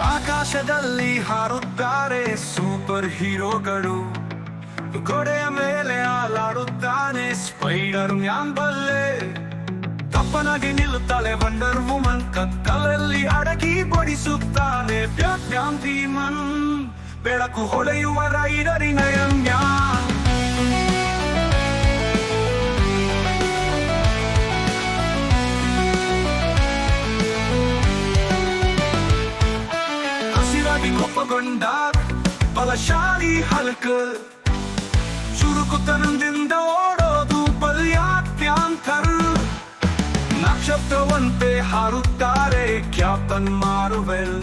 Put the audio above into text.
ಆಕಾಶದಲ್ಲಿ ಹಾರುತ್ತಾರೆ ಸೂಪರ್ ಹೀರೋಗಳು. ಗೋಡೆಯ ಮೇಲೆ ಹಾಲಾಡುತ್ತಾನೆ ಸ್ಪೈಡರ್ ಮ್ಯಾನ್ ಬಲ್ಲೆ. ತಪ್ಪನಾಗಿ ನಿಲ್ಲುತ್ತಾಳೆ ವಂಡರ್ ವುಮನ್ ಕತ್ತಲಲ್ಲಿ ಅಡಗಿ ಬಡಿಸುತ್ತಾನೆ ಬೆಳಕು ಹೊಳೆಯುವ ರೈಡರಿನ ಹಸಿರಾಗಿ ಕೋಪಗೊಂಡ ಬಲಶಾಲಿ ಹಲ್ಕ. ಚುರುಕುತನದಿಂದ ಓಡೋದು ಬಲ್ಯಾತ್ಯಾಂಕರ್ ನಕ್ಷತ್ರವಂತೆ ಹಾರುತ್ತಾರೆ ಕ್ಯಾಪ್ಟನ್ ಮಾರುವೆಲ್